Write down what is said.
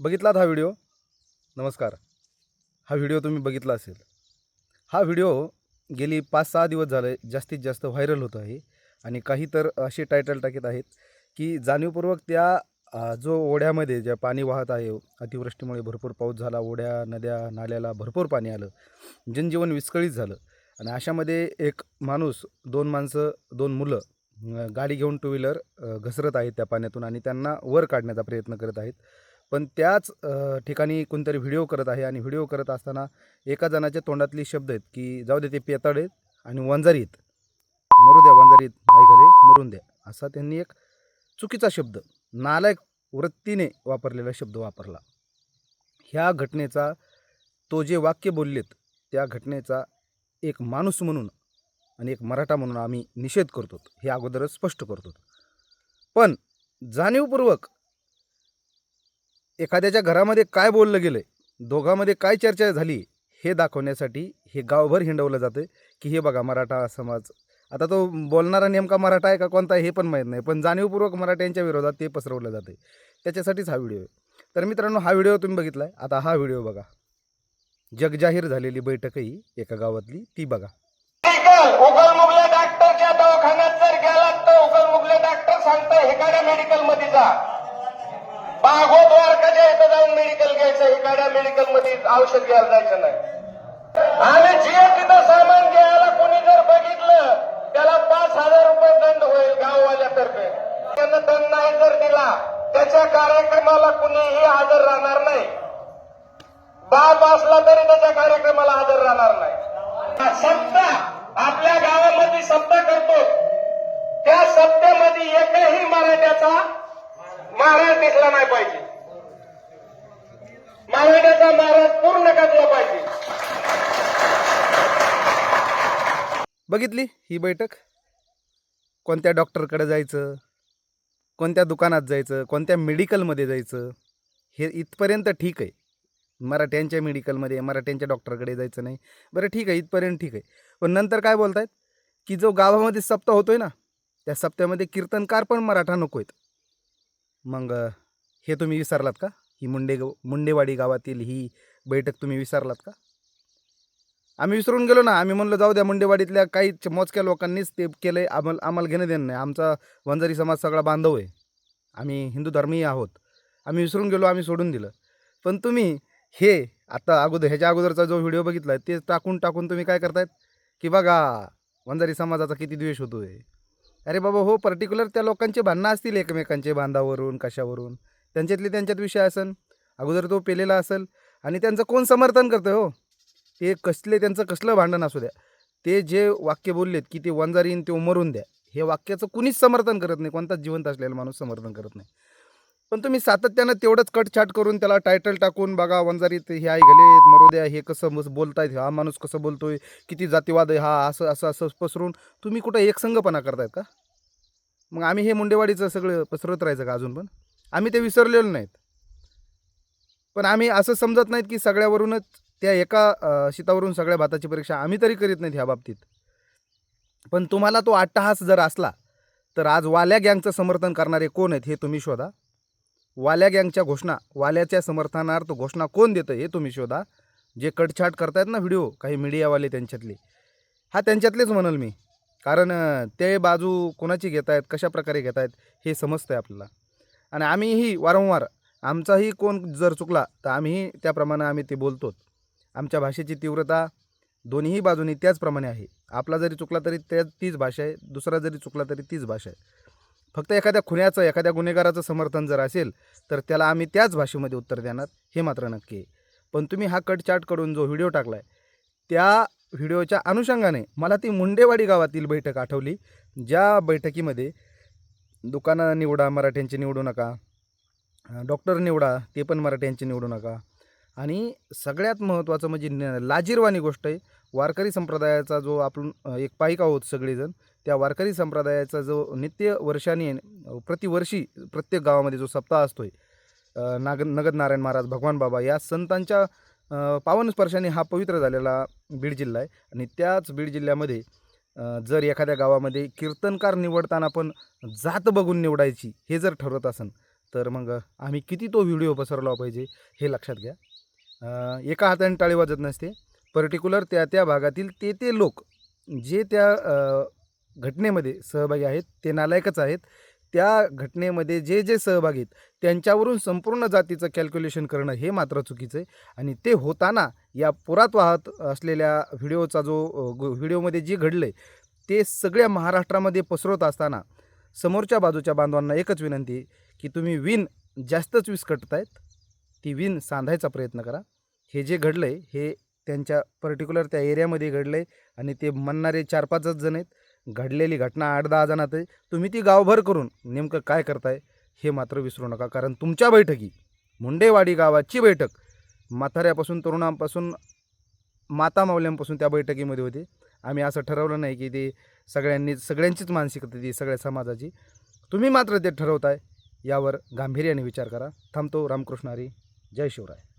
बघितलात हा व्हिडिओ? नमस्कार. हा व्हिडिओ तुम्ही बघितला असेल. हा व्हिडिओ गेली पाच सहा दिवस झाले जास्तीत जास्त व्हायरल होत आहे. आणि काही तर असे टायटल टाकीत आहेत की जाणीवपूर्वक त्या जो ओढ्यामध्ये ज्या पाणी वाहत आहे अतिवृष्टीमुळे भरपूर पाऊस झाला ओढ्या नद्या नाल्याला भरपूर पाणी आलं. जनजीवन विस्कळीत झालं. आणि अशामध्ये एक माणूस दोन माणसं दोन मुलं गाडी घेऊन टू व्हीलर घसरत आहेत त्या पाण्यातून आणि त्यांना वर काढण्याचा प्रयत्न करत आहेत. पण त्याच ठिकाणी कोणतरी व्हिडिओ करत आहे आणि व्हिडिओ करत असताना एका जणाच्या तोंडातली शब्द आहेत की जाऊ दे ते पेताड आहेत आणि वंजारीत मरू द्या वंजारीत आई घाले मरून द्या. असा त्यांनी एक चुकीचा शब्द नालायक वृत्तीने वापरलेला शब्द वापरला. ह्या घटनेचा तो जे वाक्य बोललेत त्या घटनेचा एक माणूस म्हणून आणि एक मराठा म्हणून आम्ही निषेध करतो. हे अगोदरच स्पष्ट करतो. पण जाणीवपूर्वक एखाद्याच्या घरामध्ये काय बोललं गेलं आहे दोघांमध्ये काय चर्चा झाली हे दाखवण्यासाठी हे गावभर हिंडवलं जातं की हे बघा मराठा समाज आता तो बोलणारा नेमका मराठा आहे का कोणता हे पण माहीत नाही पण जाणीवपूर्वक मराठ्यांच्या विरोधात ते पसरवलं जाते त्याच्यासाठीच हा व्हिडिओ आहे. तर मित्रांनो हा व्हिडिओ तुम्ही बघितला आहे आता हा व्हिडिओ बघा. जगजाहीर झालेली बैठकही एका गावातली ती बघा. मेडिकल डॉक्टरच्या दवाखान्यात जर गेलात तर उगल मुगले डॉक्टर सांगताय हेकाड्या मेडिकलमध्ये जा बागोद्वारकाच्या इथं जाऊन मेडिकल घ्यायचं हेकाड्या मेडिकलमध्ये औषध घ्यायला जायचं नाही. आणि जे तिथं सामान घ्यायला कोणी जर बघितलं त्याला पाच हजार रुपये दंड होईल गाववाल्यातर्फे त्यानं दंड नाही जर दिला त्याच्या कार्यक्रमाला कुणीही हजर राहणार नाही बाप असला त्याच्या कार्यक्रमाला हजर राहणार नाही. सत्ता आपल्या गावामध्ये सत्ता करतो. त्या सत्तेमध्ये एकही मराठ्याचा महाराज दिसला नाही पाहिजे. मराठ्याचा महाराज पूर्ण करला पाहिजे. बघितली ही बैठक? कोणत्या डॉक्टरकडे जायचं? कोणत्या दुकानात जायचं? कोणत्या मेडिकलमध्ये जायचं? हे इथपर्यंत ठीक आहे. मराठ्यांच्या मेडिकलमध्ये मराठ्यांच्या डॉक्टरकडे जायचं नाही. बरं ठीक आहे इथपर्यंत ठीक आहे. पण नंतर काय बोलतायत? की जो गावामध्ये सप्ताह होतोय ना त्या सप्त्यामध्ये कीर्तनकार पण मराठा नको आहेत. मग हे तुम्ही विसरलात का? ही मुंडे मुंडेवाडी गावातील ही बैठक तुम्ही विसरलात का? आम्ही विसरून गेलो ना. आम्ही म्हणलो जाऊ द्या मुंडेवाडीतल्या काही मोजक्या लोकांनीच ते केलं आहे आम्हाला आम्हाला घेणं देणं नाही. आमचा वंजारी समाज सगळा बांधव आहे. आम्ही हिंदू धर्मीय आहोत. आम्ही विसरून गेलो आम्ही सोडून दिलं. पण तुम्ही हे आता अगोदर ह्याच्या अगोदरचा जो व्हिडिओ बघितला ते टाकून टाकून तुम्ही काय करतायत? की बघा वंजारी समाजाचा किती द्वेष होतो आहे अरे बाबा हो पर्टिक्युलर त्या लोकांचे भांडणं असतील एकमेकांचे बांधावरून कशावरून. त्यांच्यातले त्यांच्यात विषय असेल अगोदर तो पेलेला असेल. आणि त्यांचं कोण समर्थन करतं हो? ते कसले त्यांचं कसलं भांडण असू द्या. ते जे वाक्य बोललेत की ते वंजारीन ते मरून द्या हे वाक्याचं कुणीच समर्थन करत नाही. कोणताच जिवंत असलेला माणूस समर्थन करत नाही. पण तुम्ही सातत्यानं तेवढंच कटछाट करून त्याला टायटल टाकून बघा वंजारीत हे आई घाले मरू द्या हे कसं बोलतायत हा माणूस कसं बोलतोय किती जातीवाद आहे हा असं असं असं पसरून तुम्ही कुठं एकसंगपणा करतायत का? मग आम्ही हे मुंडेवाडीचं सगळं पसरत राहायचं का अजून पण? आम्ही ते विसरलेलो नाहीत. पण आम्ही असं समजत नाहीत की सगळ्यावरूनच त्या एका शितावरून शीतावरून सगळ्या भाताची परीक्षा आम्ही तरी करीत नाहीत ह्या बाबतीत. पण तुम्हाला तो अट्टहास जर असला तर आज वाल्या गँगचं समर्थन करणारे कोण आहेत हे तुम्ही शोधा. वाल्या गँगच्या घोषणा वाल्याच्या समर्थनार्थ घोषणा कोण देतं हे तुम्ही शोधा. जे कटछाट करतायत ना व्हिडिओ काही मीडियावाले त्यांच्यातले. हा त्यांच्यातलेच म्हणाल मी. कारण ते बाजू कोणाची घेत आहेत कशाप्रकारे घेत आहेत हे समजतं आहे आपल्याला. आणि आम्हीही वारंवार आमचाही कोण जर चुकला तर आम्हीही त्याप्रमाणे आम्ही ते बोलतो आमच्या भाषेची तीव्रता दोन्हीही बाजूनी त्याचप्रमाणे आहे. आपला जरी चुकला तरी त्या तीच भाषा आहे दुसरा जरी चुकला तरी तीच भाषा आहे. फक्त एखाद्या खुन्याचं एखाद्या गुन्हेगाराचं समर्थन जर असेल तर त्याला आम्ही त्याच भाषेमध्ये उत्तर देणार हे मात्र नक्की आहे. पण तुम्ही हा कट करून जो व्हिडिओ टाकला आहे त्या व्हिडिओच्या अनुषंगाने मला ती मुंडेवाडी गावातील बैठक आठवली ज्या बैठकीमध्ये दुकानं निवडा मराठ्यांची निवडू नका डॉक्टर निवडा ते पण मराठ्यांची निवडू नका. आणि सगळ्यात महत्त्वाचं म्हणजे न- लाजीरवाणी गोष्ट आहे वारकरी संप्रदायाचा जो आपण एक पायिका आहोत सगळेजण त्या वारकरी संप्रदायाचा जो नित्य वर्षाने प्रतिवर्षी प्रत्येक गावामध्ये जो सप्ताह असतोय आहे नाग नगद नारायण महाराज भगवान बाबा या संतांच्या पावन स्पर्शाने हा पवित्र झालेला बीड जिल्हा आहे. आणि त्याच बीड जिल्ह्यामध्ये जर एखाद्या गावामध्ये कीर्तनकार निवडताना पण जात बघून निवडायची हे जर ठरवत असेल तर मग आम्ही किती तो व्हिडिओ पसरला पाहिजे हे लक्षात घ्या. एका हाताने टाळी वाजत नसते पर्टिक्युलर त्या त्या भागातील ते ते लोक जे त्या घटनेमध्ये सहभागी आहेत ते नालायकच आहेत. त्या घटनेमध्ये जे जे सहभागी आहेत त्यांच्यावरून संपूर्ण जातीचं कॅल्क्युलेशन करणं हे मात्र चुकीचं आहे. आणि ते होताना या पुरात वाहत असलेल्या व्हिडिओचा जो गो- व्हिडिओमध्ये जे घडलं आहे ते सगळ्या महाराष्ट्रामध्ये पसरवत असताना समोरच्या बाजूच्या बांधवांना एकच विनंती आहे की तुम्ही विण जास्तच विस्कटतायत ती विण सांधायचा प्रयत्न करा. हे जे घडलं आहे हे त्यांच्या पर्टिक्युलर त्या एरियामध्ये घडलं आहे आणि ते म्हणणारे चार पाचच जण आहेत. घडलेली घटना आठ दहा जणात आहे. तुम्ही ती गावभर करून नेमकं काय करताय हे मात्र विसरू नका. कारण तुमच्या बैठकी मुंडेवाडी गावाची बैठक म्हाताऱ्यापासून तरुणांपासून माता मावल्यांपासून त्या बैठकीमध्ये होते. आम्ही असं ठरवलं नाही की ते सगळ्यांनी सगळ्यांचीच मानसिकता ती सगळ्या समाजाची. तुम्ही मात्र ते ठरवताय यावर गांभीर्याने विचार करा. थांबतो रामकृष्ण हरी. जय शिवराय.